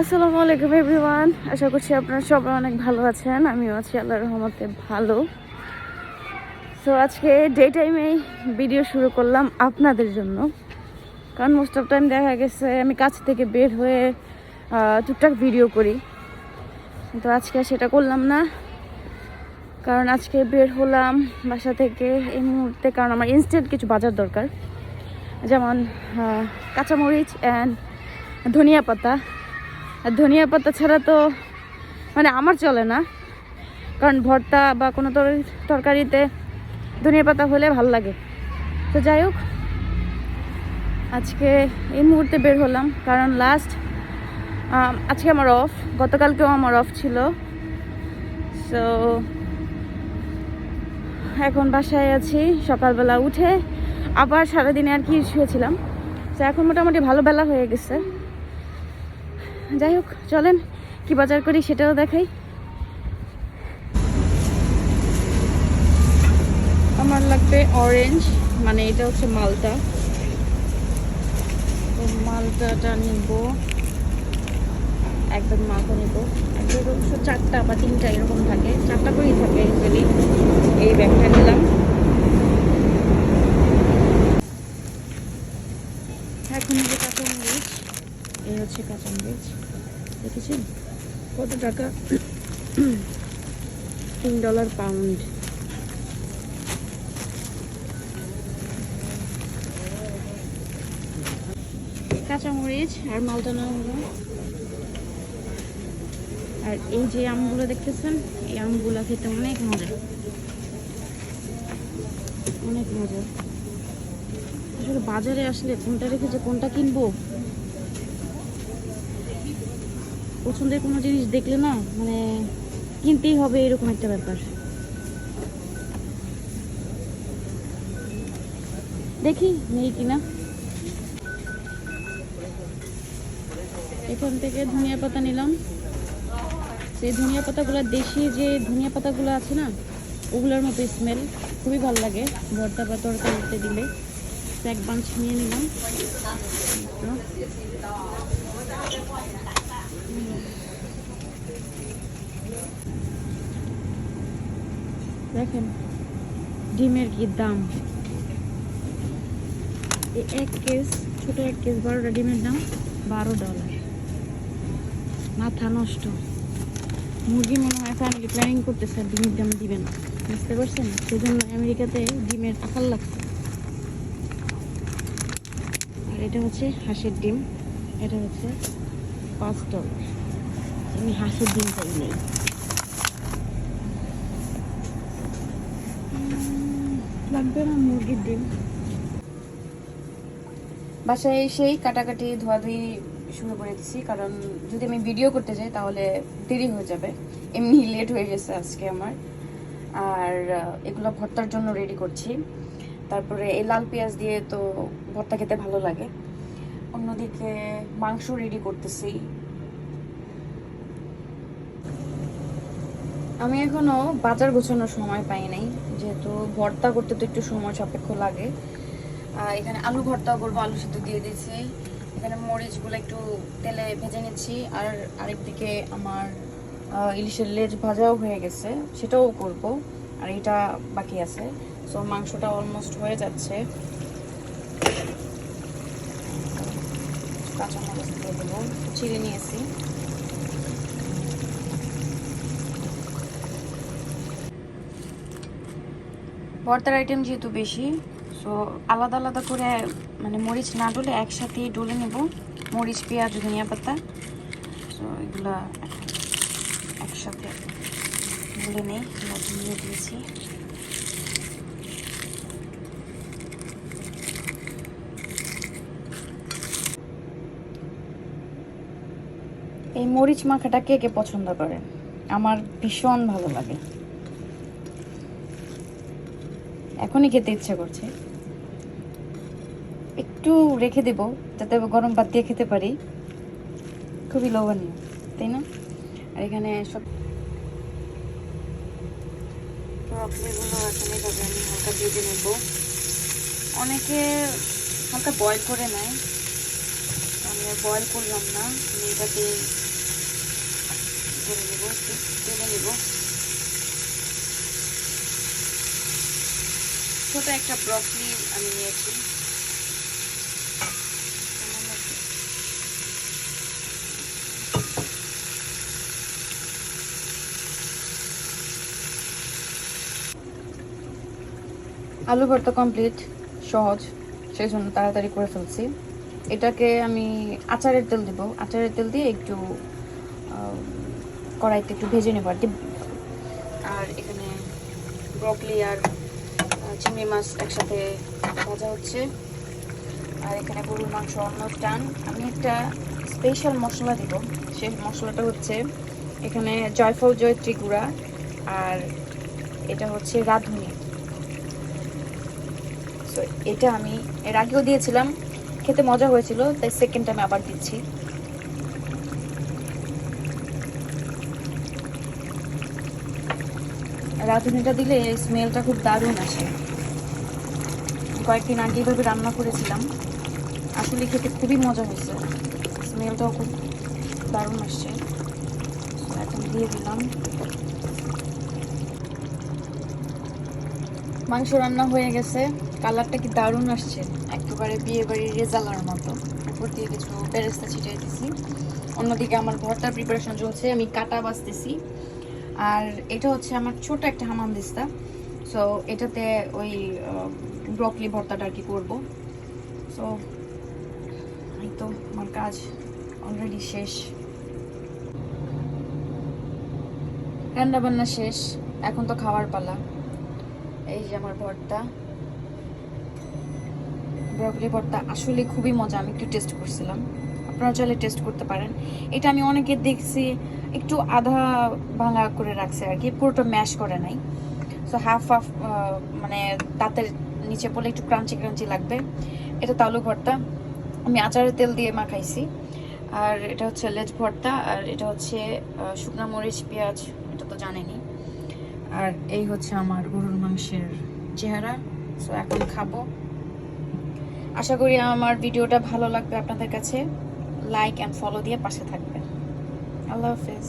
আসসালামু আলাইকুম এভরিওয়ান আশা করছি আপনারা সবাই অনেক ভালো আছেন। আমিও আছি আল্লাহর রহমতে ভালো। সো আজকে ডে টাইমেই ভিডিও শুরু করলাম আপনাদের জন্য। কারণ মোস্ট অফ টাইম দেখা গেছে আমি কাছ থেকে বের হয়ে টুকটাক ভিডিও করি। তো আজকে সেটা করলাম না। কারণ আজকে বের হলাম বাসা থেকে এই মুহূর্তে, কারণ আমার ইনস্ট্যান্ট কিছু বাজার দরকার। যেমন কাঁচামরিচ অ্যান্ড ধনিয়া পাতা। আর ধনিয়া পাতা ছাড়া তো মানে আমার চলে না। কারণ ভর্তা বা কোনো তর- তরকারিতে ধনিয়া পাতা হলে ভালো লাগে। তো যাই হোক, আজকে এই মুহূর্তে বের হলাম। কারণ লাস্ট আজকে আমার অফ গতকালকেও আমার অফ ছিল। সো এখন বাসায় আছি, সকালবেলা উঠে আবার সারাদিনে আর কি শুয়েছিলাম। তো এখন মোটামুটি ভালো বেলা হয়ে গেছে। যাই হোক, চলেন, কি বাজার করি সেটাও দেখাই। আমার লাগবে অরেঞ্জ মানে এটা হচ্ছে মালটা। তো মালটাটা নিব। একদম মালটা নিব। একদম চারটা বা তিনটা এরকম থাকে। চারটা করেই থাকে অ্যাকচুয়ালি এই ব্যাগটা নিলাম। এখন নিব হচ্ছে কাঁচামরিচ। দেখেছেন? কত টাকা? তিন ডলার পাউন্ড কাঁচামরিচ আর মালটা নেওয়া হলো। আর এই যে আমগুলো দেখতেছেন, এই আমগুলো খেতে অনেক মজা। অনেক মজা। আসলে বাজারে আসলে কোনটা রেখেছে কোনটা কিনবো? পছন্দের কোনো জিনিস দেখলে না মানে কিনতেই হবে এরকম একটা ব্যাপার। দেখি, নেই কিনা। এখান থেকে ধনিয়া পাতা নিলাম। সেই ধনিয়া পাতাগুলো, দেশি যে ধনিয়া পাতাগুলো আছে না, ওগুলোর মতো স্মেল খুবই ভালো লাগে। ভর্তা বা তরকারিতে দিলে। এক বাঞ্চ নিয়ে নিলাম। দেখেন, ডিমের কি দাম? এক কেস, ছোট এক কেস বারোটা ডিমের দাম বারো ডলার। মাথা নষ্ট। মুরগি মনে হয় ফ্যামিলি প্ল্যানিং করতেছে, আর ডিমের দাম দিবে না। বুঝতে পারছেন? সেজন্য আমেরিকাতে ডিমের আকাল লাগছে। আর এটা হচ্ছে হাঁসের ডিম। এটা হচ্ছে পাঁচ ডলার। আমি হাঁসের ডিমটাই নেই। লাগবে না মুরগির ডিম। বাসায় এসেই কাটাকাটি, ধোয়াধুয়ি শুরু করে দিছি, কারণ যদি আমি ভিডিও করতে যাই তাহলে দেরি হয়ে যাবে। এমনি লেট হয়ে গেছে আজকে আমার। আর এগুলো ভর্তার জন্য রেডি করছি। তারপরে এই লাল পেঁয়াজ দিয়ে তো ভর্তা খেতে ভালো লাগে। অন্যদিকে মাংস রেডি করতেছি। আমি এখনও বাজার গোছানোর সময় পাই নাই, যেহেতু ভর্তা করতে তো একটু সময় সাপেক্ষ লাগে। এখানে আলু ভর্তা করব আলু সিদ্ধ দিয়ে দিয়েছি। এখানে মরিচগুলো একটু তেলে ভেজে নিচ্ছি, আর আরেকদিকে আমার ইলিশের লেজ ভাজাও হয়ে গেছে, সেটাও করব, আর এটা বাকি আছে। সো মাংসটা অলমোস্ট হয়ে যাচ্ছে। কাঁচা মরিচ দিয়ে দেবো, চিড়ে নিয়েছি। ভর্তার আইটেম যেহেতু বেশি সো আলাদা আলাদা করে মানে মরিচ না ডলে একসাথেই ডলে নেব। মরিচ, পেঁয়াজ, ধনিয়া পাতা সো এগুলা একসাথে ডলে নেই দিয়ে দিয়েছি। এই মরিচ মাখাটা কে কে পছন্দ করে? আমার ভীষণ ভালো লাগে। এখনই খেতে ইচ্ছে করছে। একটু রেখে দেব, যাতে গরম ভাত দিয়ে খেতে পারি। খুবই লোভনীয়, তাই না? আর এখানে সব ব্রকলিগুলো এখানে যাবে আমি হালকা ভেজে নেব। অনেকে হালকা বয়েল করে নেয়। আমি বয়েল করলাম না, আমি এটাকে করে নেব, একটু নেব। ছোট একটা ব্রকলি আমি নিয়েছি। আলু ভর্তা কমপ্লিট সহজ সেই জন্য তাড়াতাড়ি করে ফেলছি। এটাকে আমি আচারের তেল দিব। আচারের তেল দিয়ে একটু কড়াইতে একটু ভেজে নেব আর আর এখানে ব্রকলি আর চিংড়ি মাছ একসাথে ভাজা হচ্ছে। আর এখানে গরুর মাংস অন্য টান। আমি একটা স্পেশাল মশলা দিব। সেই মশলাটা হচ্ছে এখানে জয়ফল জয়ত্রী গুঁড়া আর এটা হচ্ছে রাঁধুনি। সো এটা আমি এর আগেও দিয়েছিলাম। খেতে মজা হয়েছিল, তাই সেকেন্ড টাইম আবার দিচ্ছি। রাঁধুনিটা দিলে স্মেলটা খুব দারুণ আসে। কয়েকদিন আগে এইভাবে রান্না করেছিলাম। আসলে খেতে খুবই মজা হয়েছে। স্মেলটাও খুব দারুণ আসছে। এখন দিয়ে দিলাম। মাংস রান্না হয়ে গেছে। কালারটা কি দারুণ আসছে। একেবারে বিয়ে বাড়ির রেজালার মতো। উপর দিয়ে কিছু বেরেস্তা ছিটিয়ে দিছি। অন্যদিকে আমার ভর্তার প্রিপারেশন চলছে। আমি কাটা বাছতেছি আর এটা হচ্ছে আমার ছোট একটা হামাম দিস্তা। সো এটাতে ওই ব্রকলি ভর্তাটা আর কি করব। সো এই তো আমার কাজ অলরেডি শেষ। রান্নাবান্না শেষ, এখন তো খাওয়ার পালা। এই যে আমার ভর্তা। ব্রকলি ভর্তা আসলে খুবই মজা, আমি একটু টেস্ট করছিলাম। আপনারা চাইলে টেস্ট করতে পারেন। এটা আমি অনেকে দেখছি একটু আধা ভাঙা করে রাখছে আর কি, পুরোটা ম্যাশ করে নাই। সো হাফ হাফ মানে দাঁতের নিচে পড়লে একটু ক্রাঞ্চি ক্রাঞ্চি লাগবে। এটা তালু ভর্তা। আমি আচারের তেল দিয়ে মাখাইছি। আর এটা হচ্ছে লেজ ভর্তা আর এটা হচ্ছে শুকনা মরিচ, পেঁয়াজ, এটা তো জানেনি আর এই হচ্ছে আমার গরুর মাংসের চেহারা। সো এখন খাব। আশা করি আমার ভিডিওটা ভালো লাগবে আপনাদের কাছে। লাইক অ্যান্ড ফলো দিয়ে পাশে থাকবেন। আল্লাহ হাফেজ